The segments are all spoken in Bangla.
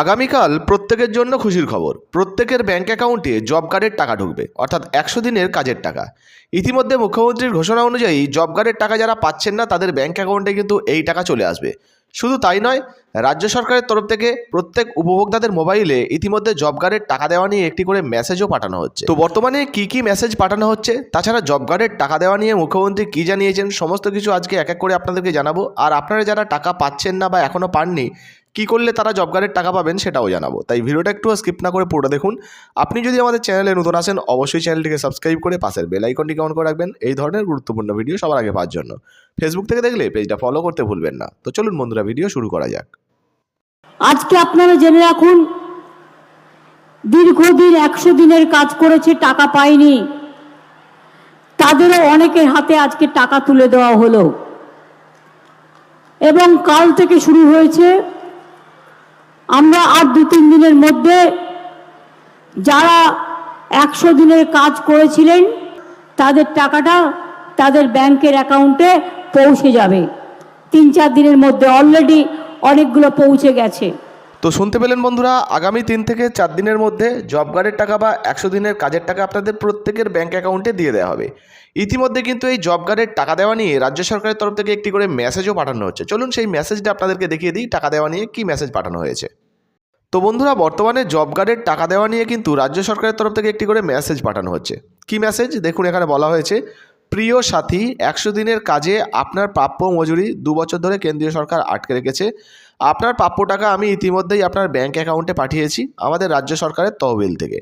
আগামীকাল প্রত্যেকের জন্য খুশির খবর। প্রত্যেকের ব্যাংক অ্যাকাউন্টে জব কার্ডের টাকা ঢুকবে, অর্থাৎ একশো দিনের কাজের টাকা। ইতিমধ্যে মুখ্যমন্ত্রীর ঘোষণা অনুযায়ী জব কার্ডের টাকা যারা পাচ্ছেন না, তাদের ব্যাংক অ্যাকাউন্টে কিন্তু এই টাকা চলে আসবে। শুধু তাই নয়, রাজ্য সরকারের তরফ থেকে প্রত্যেক উপভোক্তাদের মোবাইলে ইতিমধ্যে জব কার্ডের টাকা দেওয়া নিয়ে একটি করে মেসেজও পাঠানো হচ্ছে। তো বর্তমানে কি কি মেসেজ পাঠানো হচ্ছে? তাছাড়া জব কার্ডের টাকা দেওয়া নিয়ে মুখ্যমন্ত্রী কি জানিয়েছেন? সমস্ত কিছু আজকে এক এক করে আপনাদেরকে জানাব। আর আপনারা যারা টাকা পাচ্ছেন না বা এখনও পাননি কি করলে তারা জব কার্ডের টাকা পাবেন সেটাও জানাব। তাই ভিডিওটা একটু স্কিপ না করে পুরোটা দেখুন। আপনি যদি আমাদের চ্যানেলে নতুন আসেন, অবশ্যই চ্যানেলটিকে সাবস্ক্রাইব করে পাশের বেল আইকনটিকে অন করে রাখবেন। এই ধরনের গুরুত্বপূর্ণ ভিডিও সবার আগে পাওয়ার জন্য। ফেসবুক থেকে দেখলে পেজটা ফলো করতে ভুলবেন না। তো চলুন বন্ধুরা ভিডিও শুরু করা যাক। আজকে আপনারা জেনে রাখুন, দীর্ঘদিন একশো দিনের কাজ করেছে, টাকা পায়নি তাদেরও অনেকের হাতে আজকে টাকা তুলে দেওয়া হলো। এবং কাল থেকে শুরু হয়েছে আমরা আর দু, তিন দিনের মধ্যে যারা একশো দিনের কাজ করেছিলেন, তাদের টাকাটা তাদের ব্যাংকের অ্যাকাউন্টে পৌঁছে যাবে। তিন, চার দিনের মধ্যে অলরেডি অনেকগুলো পৌঁছে গেছে। তো শুনতে পেলেন বন্ধুরা, আগামী তিন থেকে চার দিনের মধ্যে জব কার্ডের টাকা বা একশো দিনের কাজের টাকা আপনাদের প্রত্যেকের ব্যাংক অ্যাকাউন্টে দিয়ে দেওয়া হবে। ইতিমধ্যে কিন্তু এই জব কার্ডের টাকা দেওয়া নিয়ে রাজ্য সরকারের তরফ থেকে একটি করে মেসেজও পাঠানো হচ্ছে। চলুন সেই মেসেজটা আপনাদেরকে দেখিয়ে দিই, টাকা দেওয়া নিয়ে কী মেসেজ পাঠানো হয়েছে। তো বন্ধুরা, বর্তমানে জব কার্ডের টাকা দেওয়া নিয়ে কিন্তু রাজ্য সরকারের তরফ থেকে একটি করে মেসেজ পাঠানো হচ্ছে। কি মেসেজ দেখুন, এখানে বলা হয়েছে, প্রিয় সাথী, একশো দিনের কাজে আপনার প্রাপ্য মজুরি দু বছর ধরে কেন্দ্রীয় সরকার আটকে রেখেছে। আপনার প্রাপ্য টাকা আমি ইতিমধ্যেই আপনার ব্যাঙ্ক অ্যাকাউন্টে পাঠিয়েছি, আমাদের রাজ্য সরকারের তহবিল থেকে।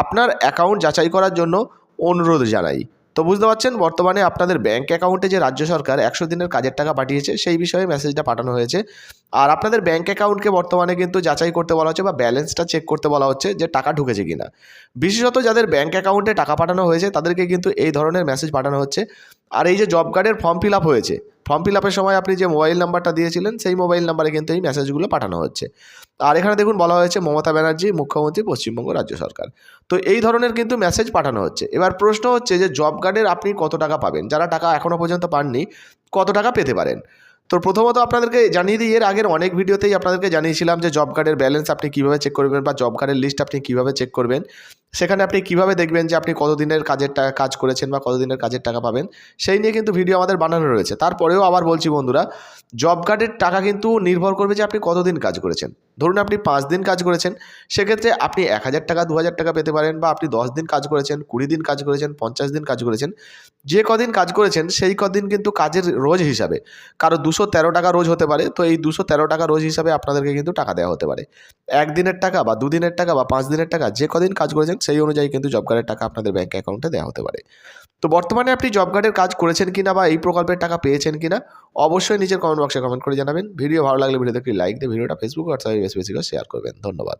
আপনার অ্যাকাউন্ট যাচাই করার জন্য অনুরোধ জানাই। তো বুঝতে পারছেন, বর্তমানে আপনাদের ব্যাঙ্ক অ্যাকাউন্টে যে রাজ্য সরকার একশো দিনের কাজের টাকা পাঠিয়েছে, সেই বিষয়ে মেসেজটা পাঠানো হয়েছে। আর আপনাদের ব্যাঙ্ক অ্যাকাউন্টকে বর্তমানে কিন্তু যাচাই করতে বলা হচ্ছে বা ব্যালেন্সটা চেক করতে বলা হচ্ছে যে টাকা ঢুকেছে কিনা। বিশেষত যাদের ব্যাঙ্ক অ্যাকাউন্টে টাকা পাঠানো হয়েছে, তাদেরকে কিন্তু এই ধরনের মেসেজ পাঠানো হচ্ছে। আর এই যে জব কার্ডের ফর্ম ফিল আপ হয়েছে ফর্ম ফিল আপের সময় আপনি যে মোবাইল নাম্বারটা দিয়েছিলেন, সেই মোবাইল নাম্বারে কিন্তু এই মেসেজগুলো পাঠানো হচ্ছে। আর এখানে দেখুন বলা হয়েছে, মমতা ব্যানার্জি, মুখ্যমন্ত্রী, পশ্চিমবঙ্গ রাজ্য সরকার। তো এই ধরনের কিন্তু মেসেজ পাঠানো হচ্ছে। এবার প্রশ্ন হচ্ছে যে জব কার্ডের আপনি কত টাকা পাবেন? যারা টাকা এখনও পর্যন্ত পাননি, কত টাকা পেতে পারেন? তো প্রথমত আপনাদেরকে জানিয়ে দিই, এর আগের অনেক ভিডিওতেই আপনাদেরকে জানিয়েছিলাম যে জব কার্ডের ব্যালেন্স আপনি কীভাবে চেক করবেন বা জব কার্ডের লিস্ট আপনি কীভাবে চেক করবেন। সেখানে আপনি কীভাবে দেখবেন যে আপনি কতদিনের কাজের টাকা কাজ করেছেন বা কতদিনের কাজের টাকা পাবেন, সেই নিয়ে কিন্তু ভিডিও আমাদের বানানো রয়েছে। তারপরেও আবার বলছি বন্ধুরা, জব কার্ডের টাকা কিন্তু নির্ভর করবে যে আপনি কতদিন কাজ করেছেন। ধরুন আপনি পাঁচ দিন কাজ করেছেন, সেক্ষেত্রে আপনি এক হাজার টাকা, দু হাজার টাকা পেতে পারেন বা আপনি দশ দিন কাজ করেছেন, কুড়ি দিন কাজ করেছেন, পঞ্চাশ দিন কাজ করেছেন, যে কদিন কাজ করেছেন সেই কদিন কিন্তু কাজের রোজ হিসাবে। কারও দুশো তেরো টাকা রোজ হতে পারে, তো এই দুশো তেরো টাকা রোজ হিসাবে আপনাদেরকে কিন্তু টাকা দেওয়া হতে পারে। একদিনের টাকা বা দুদিনের টাকা বা পাঁচ দিনের টাকা, যে কদিন কাজ করেছেন সেই অনুযায়ী কিন্তু জব কার্ডের টাকা আপনাদের ব্যাঙ্ক অ্যাকাউন্টে দেওয়া হতে পারে। তো বর্তমানে আপনি জব কার্ডের কাজ করেছেন কিনা বা এই প্রকল্পের টাকা পেয়েছেন কিনা অবশ্যই নিজের কমেন্ট বক্সে কমেন্ট করে জানাবেন। ভিডিও ভালো লাগলে ভিডিওতে একটি লাইক দিয়ে ভিডিওটা ফেসবুক হোয়াটসঅ্যাপে বেশি বেশি করে শেয়ার করবেন। ধন্যবাদ।